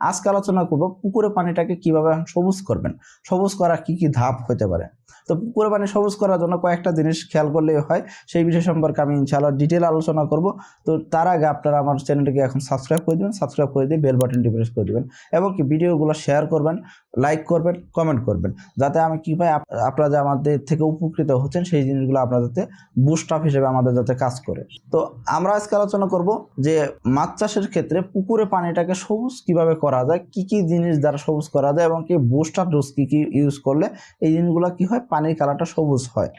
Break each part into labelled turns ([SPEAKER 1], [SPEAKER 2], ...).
[SPEAKER 1] আজকে আলোচনা করব পুকুরে পানিটাকে কীভাবে সবুজ করবেন, সবুজ করা কি কি ধাপ হতে পারে। তো পুকুরে পানি সবুজ করার জন্য কয়েকটা জিনিস খেয়াল করলেই হয়। সেই বিষয় সম্পর্কে আমি ইনশাআল্লাহ ডিটেল আলোচনা করব। তো তার আগে আপনারা আমার চ্যানেলটিকে এখন সাবস্ক্রাইব করে দেবেন সাবস্ক্রাইব করে দিয়ে বেল বাটনটি প্রেস করে দেবেন এবং কি ভিডিওগুলো শেয়ার করবেন লাইক করবেন কমেন্ট করবেন। যাতে আমি কি পাই আপনারা যে আমাদের থেকে উপকৃত হচ্ছেন, সেই জিনিসগুলো আপনাদের বুস্ট আপ হিসেবে আমাদের যাতে কাজ করে। তো আমরা আজকে আলোচনা করব যে মাছ চাষের ক্ষেত্রে পুকুরে পানিটাকে সবুজ কীভাবে করা যায়, কি কি জিনিস দ্বারা সবুজ করা যায় এবং কি বুস্টার ডোজ কী কী ইউজ করলে এই জিনিসগুলো কি হয় পানির কালারটা সবুজ হয়।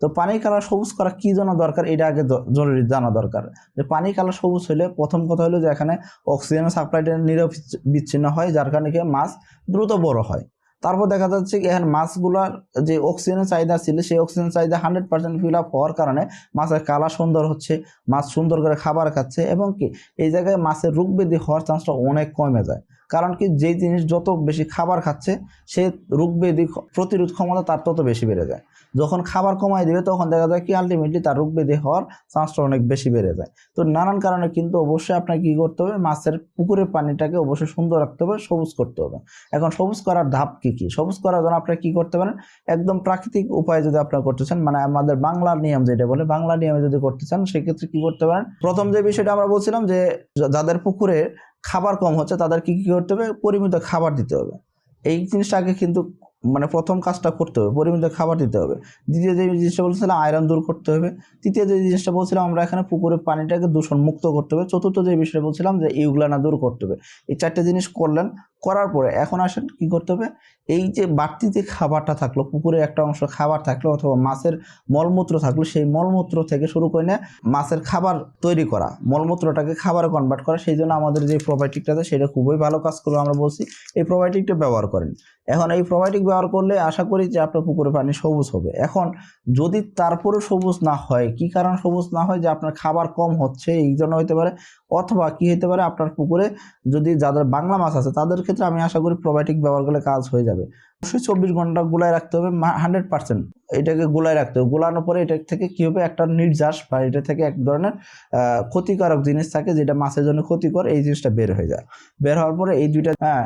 [SPEAKER 1] তো পানির কালার সবুজ করা কি জন্য দরকার? এটা আগে জরুরি, জানা দরকার। যে পানির কালার সবুজ হলে প্রথম কথা হলো যে এখানে অক্সিজেনের সাপ্লাইটা নিরবিচ্ছিন্ন হয়, যার কারণে কি মাছ দ্রুত বড় হয়। তারপর দেখা যাচ্ছে এখানে মাছগুলোর যে অক্সিজেনের চাহিদা ছিল, সেই অক্সিজেন চাহিদা হান্ড্রেড পার্সেন্ট ফিল আপ হওয়ার কারণে মাছের কালার সুন্দর হচ্ছে, মাছ সুন্দর করে খাবার খাচ্ছে এবং কি, এই জায়গায় মাছের রোগ ব্যাধি হওয়ার চান্সটা অনেক কমে যায়। কারণ কি যেই জিনিস যত বেশি খাবার খাচ্ছে, সে রোগ ব্যাধি প্রতিরোধ ক্ষমতা তার তত বেশি বেড়ে যায়। যখন খাবার কমাই দেবে, তখন দেখা যায় কি আলটিমেটলি তার রোগ ব্যাধি হওয়ার চান্সটা অনেক বেশি বেড়ে যায়। তো নানান কারণে কিন্তু অবশ্যই আপনাকে কী করতে হবে, মাছের পুকুরের পানিটাকে অবশ্যই সুন্দর রাখতে হবে, সবুজ করতে হবে। এখন সবুজ করার ধাপ কি কি? সবুজ করার জন্য আপনারা কি করতে পারেন, একদম প্রাকৃতিক উপায়ে যদি আপনারা করতে চান মানে আমাদের বাংলার নিয়ম যেটা বলে বাংলা নিয়মে যদি করতে চান, সেক্ষেত্রে কি করতে পারেন, প্রথম যে বিষয়টা আমরা বলছিলাম যে যাদের পুকুরে খাবার কম হচ্ছে, তাদের কি, কী করতে হবে? পরিমিত খাবার দিতে হবে। এই জিনিসটা আগে কিন্তু মানে প্রথম কাজটা করতে হবে, পরিমিত খাবার দিতে হবে। দ্বিতীয় যে জিনিসটা বলছিলাম, আয়রন দূর করতে হবে। তৃতীয় যে জিনিসটা বলছিলাম, আমরা এখানে পুকুরের পানিটাকে দূষণ মুক্ত করতে হবে। চতুর্থ যে বিষয়টা বলছিলাম, যে ইউগ্লানা দূর করতে হবে। এই চারটে জিনিস করলেন করার পরে এখন আসেন, কি করতে হবে? এই যে বাড়তি যে খাবারটা থাকল পুকুরে একটা অংশ খাবার থাকল অথবা মাছের মলমূত্র থাকল, সেই মলমূত্র থেকে শুরু করে নিয়ে মাছের খাবার তৈরি করা, মলমূত্রটাকে খাবারে কনভার্ট করা, সেই জন্য আমাদের যে প্রোবায়োটিকটা আছে, সেটা খুবই ভালো কাজ করবে আমরা বলছি। এই প্রোবায়োটিকটা ব্যবহার করেন। এখন এই প্রোবায়োটিক ব্যবহার করলে আশা করি যে আপনার পুকুরে পানি সবুজ হবে। এখন যদি তারপরেও সবুজ না হয়, কি কারণ সবুজ না হয়? যে আপনার খাবার কম হচ্ছে, এই জন্য হতে পারে, অথবা কি হতে পারে, আপনার পুকুরে যদি যাদের বাংলা মাছ আছে, তাদের ক্ষেত্রে আমি আশা করি প্রোবায়োটিক ব্যবহার করলে কাজ হয়ে যাবে। অবশ্যই চব্বিশ ঘণ্টা গুলায় রাখতে হবে হান্ড্রেড পার্সেন্ট এটাকে গুলায় রাখতে হবে। গুলানোর পরে এটা থেকে কি হবে? একটা নির্যাস বা এটা থেকে এক ধরনের ক্ষতিকারক জিনিস থাকে যেটা মাছের জন্য ক্ষতিকর, এই জিনিসটা বের হয়ে যায়। বের হওয়ার পরে এই দুইটা হ্যাঁ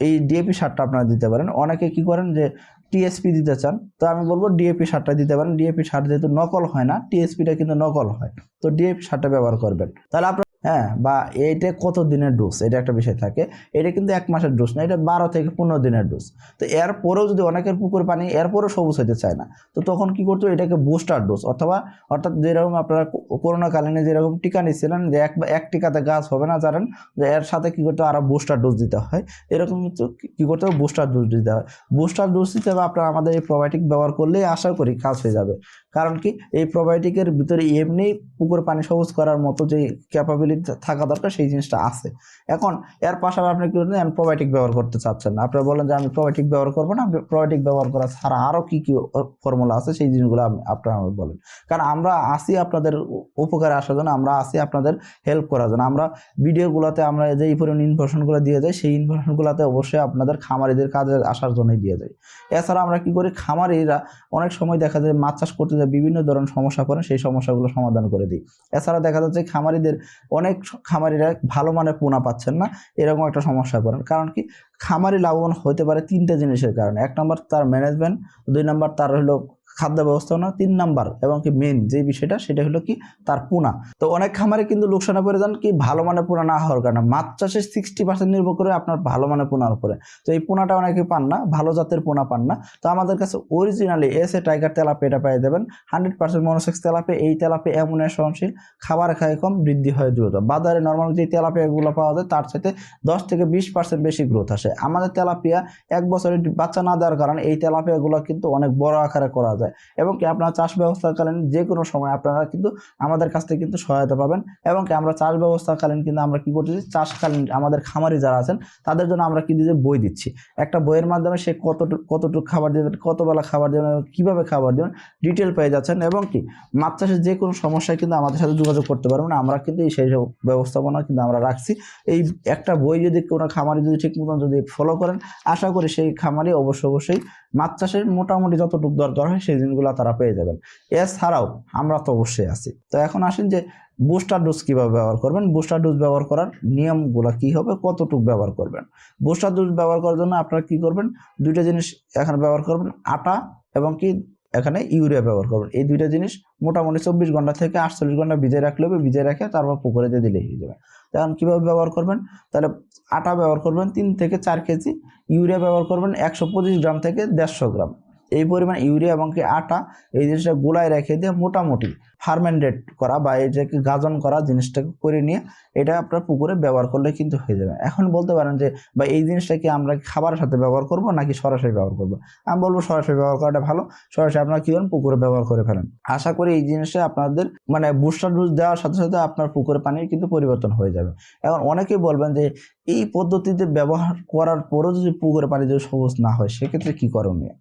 [SPEAKER 1] এই ডিএপি সারটা আপনারা দিতে পারেন। অনেকে কি করেন যে টিএসপি দিতে চান, তো আমি বলব ডিএপি সারটা দিতে পারেন। ডিএপি সার যেহেতু নকল হয় না টিএসপিটা কিন্তু নকল হয়। তো ডিএপি সারটা ব্যবহার করবেন। তাহলে আপনার হ্যাঁ বা এইটা কত দিনের ডোজ এটা একটা বিষয় থাকে। এটা কিন্তু এক মাসের ডোজ না, এটা বারো থেকে পনেরো দিনের ডোজ তো এরপরেও যদি অনেকের পুকুর পানি, এরপরেও সবুজ হতে চায় না। তো তখন কি করতো এটাকে বুস্টার ডোজ অথবা অর্থাৎ যেরকম আপনারা করোনাকালীনে যেরকম টিকা নিচ্ছিলেন, যে এক এক টিকাতে গাছ হবে না জানেন, যে এর সাথে কি করতে আরও বুস্টার ডোজ দিতে হয়। এরকম কিন্তু কি- কি করতে হবে? বুস্টার ডোজ দিতে হয়। বুস্টার ডোজ দিতে হবে আপনারা আমাদের এই প্রোবায়োটিক ব্যবহার করলেই আশা করি কাজ হয়ে যাবে। কারণ কি? এই প্রোবায়োটিকের ভিতরে এমনি পুকুর পানি সবুজ করার মতো যে ক্যাপাবিলিটি থাকা দরকার, সেই জিনিসটা আছে। এখন এর পাশাপাশি আপনি কি করবেন প্রোবায়োটিক ব্যবহার করতে চাচ্ছেন না। আপনারা বলেন যে আমি প্রোবায়োটিক ব্যবহার করব না প্রোবায়োটিক ব্যবহার করা ছাড়া আরও কি কি ফর্মুলা আছে, সেই জিনিসগুলো আপনি- আপনারা বলেন। কারণ আমরা আসি আপনাদের উপকারে আসার জন্য, আমরা আসি আপনাদের হেল্প করার জন্য। আমরা ভিডিওগুলোতে আমরা যে এই পরিমাণ ইনফরমেশনগুলো দিয়ে যাই, সেই ইনফরমেশনগুলোতে অবশ্যই আপনাদের খামারিদের কাজে আসার জন্যই দিয়ে যাই। এছাড়া আমরা কি করি, খামারিরা অনেক সময় দেখা যায় মাছ চাষ করতে যায়, বিভিন্ন ধরনের সমস্যা পড়ে, সেই সমস্যাগুলো সমাধান করে দিই। এছাড়া দেখা যাচ্ছে খামারিদের অনেক খামারিরা ভালো মানের পোনা পাচ্ছেন না, এরকম একটা সমস্যা করেন কারণ কি, খামারি লাভবান হতে পারে তিনটা জিনিসের কারণে। এক নম্বর তার ম্যানেজমেন্ট দুই নম্বর তার হলো খাদ্য ব্যবস্থাপনা তিন নাম্বার এবং কি মেন যে বিষয়টা সেটা হলো কি তার পোনা। তো অনেক খামারে কিন্তু লোকসানে পড়ে যান কি ভালো মানের পোনা না হওয়ার কারণে। মাছ চাষের সিক্সটি পার্সেন্ট নির্ভর করে আপনার ভালো মানের পোনার উপরে। তো এই পোনাটা অনেকে পান না, ভালো জাতের পোনা পান না। তো আমাদের কাছে অরিজিনালি এসে টাইগার তেলাপে এটা পেয়ে দেবেন। হান্ড্রেড পার্সেন্ট মনোসেক্স তেলাপে এই তেলাপে এমন সহনশীল, খাবার খায় কম, বৃদ্ধি হয় দ্রুত। বাজারে নর্মাল যে তেলাপিয়াগুলো পাওয়া যায় তার সাথে দশ থেকে বিশ পার্সেন্ট বেশি গ্রোথ আসে। আমাদের তেলাপিয়া এক বছরের বাচ্চা না দেওয়ার কারণে এই তেলাপিয়াগুলো কিন্তু অনেক বড় আকারে করা যায়। এবং কি আপনারা চাষ ব্যবস্থাকালীন যে কোনো সময় আপনারা কিন্তু আমাদের কাছ থেকে কিন্তু সহায়তা পাবেন এবং কি আমরা চাষ ব্যবস্থাকালীন কিন্তু আমরা কি করতেছি? চাষকালীন আমাদের খামারি যারা আছেন, তাদের জন্য আমরা কি দিচ্ছি বই দিচ্ছি। একটা বইয়ের মাধ্যমে সে কতটুকু কতটুকু খাবার দেবেন কত বেলা খাবার দেবেন কীভাবে খাবার দেবেন ডিটেল পেয়ে যাচ্ছেন এবং কি মাছ চাষের যে কোনো সমস্যায় কিন্তু আমাদের সাথে যোগাযোগ করতে পারবেন। আমরা কিন্তু এই সেই সব ব্যবস্থাপনা কিন্তু আমরা রাখছি। এই একটা বই যদি কোনো খামারি যদি ঠিক মতন যদি ফলো করেন, আশা করি সেই খামারি অবশ্য অবশ্যই মাছ চাষের মোটামুটি যতটুকু দরকার হয়, সেই জিনিসগুলো তারা পেয়ে যাবেন। এছাড়াও আমরা তো অবশ্যই আছি। তো এখন আসেন যে বুস্টার ডোজ কীভাবে ব্যবহার করবেন? বুস্টার ডোজ ব্যবহার করার নিয়মগুলো কি হবে? কতটুকু ব্যবহার করবেন? বুস্টার ডোজ ব্যবহার করার জন্য আপনারা কি করবেন? দুইটা জিনিস এখানে ব্যবহার করবেন, আটা এবং কি এখানে ইউরিয়া ব্যবহার করবেন। এই দুইটা জিনিস মোটামুটি চব্বিশ ঘণ্টা থেকে আটচল্লিশ ঘণ্টা ভিজে রাখলে হবে ভিজে রেখে তারপর পুকুরে দিয়ে দিলে হয়ে যাবে। তখন কীভাবে ব্যবহার করবেন? তাহলে আটা ব্যবহার করবেন তিন থেকে চার কেজি, ইউরিয়া ব্যবহার করবেন একশো পঁচিশ গ্রাম থেকে দেড়শো গ্রাম। এই পরিমাণ ইউরিয়া এবং কি আটা এই জিনিসটা গোলায় রেখে দিয়ে মোটামুটি ফার্মেন্টেড করা বা এটাকে গাজন করা জিনিসটাকে করে নিয়ে এটা আপনার পুকুরে ব্যবহার করলে কিন্তু হয়ে যাবে। এখন বলতে পারেন যে বা এই জিনিসটা কি আমরা খাবারের সাথে ব্যবহার করব নাকি সরাসরি ব্যবহার করব? আমি বলব সরাসরি ব্যবহার করাটা ভালো। সরাসরি আপনারা কী করেন? পুকুরে ব্যবহার করে ফেলেন। আশা করি এই জিনিসটা আপনাদের মানে বুস্টার ডোজ দেওয়ার সাথে সাথে আপনার পুকুরে পানির কিন্তু পরিবর্তন হয়ে যাবে। এখন অনেকেই বলবেন যে, এই পদ্ধতিতে ব্যবহার করার পরেও যদি পুকুরে পানি যদি সবুজ না হয়, সেক্ষেত্রে কী করণীয়?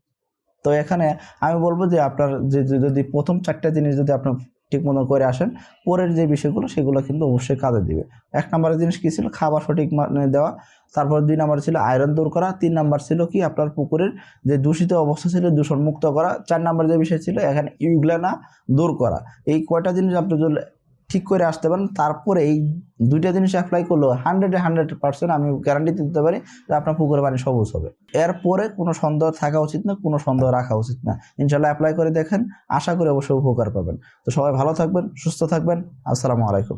[SPEAKER 1] তো এখানে আমি বলব যে আপনার যে যদি প্রথম চারটা জিনিস যদি আপনার ঠিক মতো করে আসেন, পরের যে বিষয়গুলো সেগুলো কিন্তু অবশ্যই কাজে দিবে। এক নম্বরের জিনিস কী ছিল? খাবার সঠিক মানে দেওয়া। তারপর দুই নম্বর ছিল আয়রন দূর করা। তিন নম্বর ছিল কি? আপনার পুকুরের যে দূষিত অবস্থা ছিল দূষণমুক্ত করা। চার নম্বর যে বিষয় ছিল, এখানে ইউগ্লানা দূর করা। এই কয়টা জিনিস আপনি ঠিক করে আসতে পারেন। তারপরে এই দুইটা জিনিস অ্যাপ্লাই করলেও হান্ড্রেডে হান্ড্রেড পার্সেন্ট আমি গ্যারান্টি দিতে পারি যে আপনার পুকুরের পানি সবুজ হবে। এরপরে কোনো সন্দেহ থাকা উচিত না, কোনো সন্দেহ রাখা উচিত না। ইনশাল্লাহ অ্যাপ্লাই করে দেখেন, আশা করি অবশ্যই উপকার পাবেন। তো সবাই ভালো থাকবেন, সুস্থ থাকবেন। আসসালামু আলাইকুম।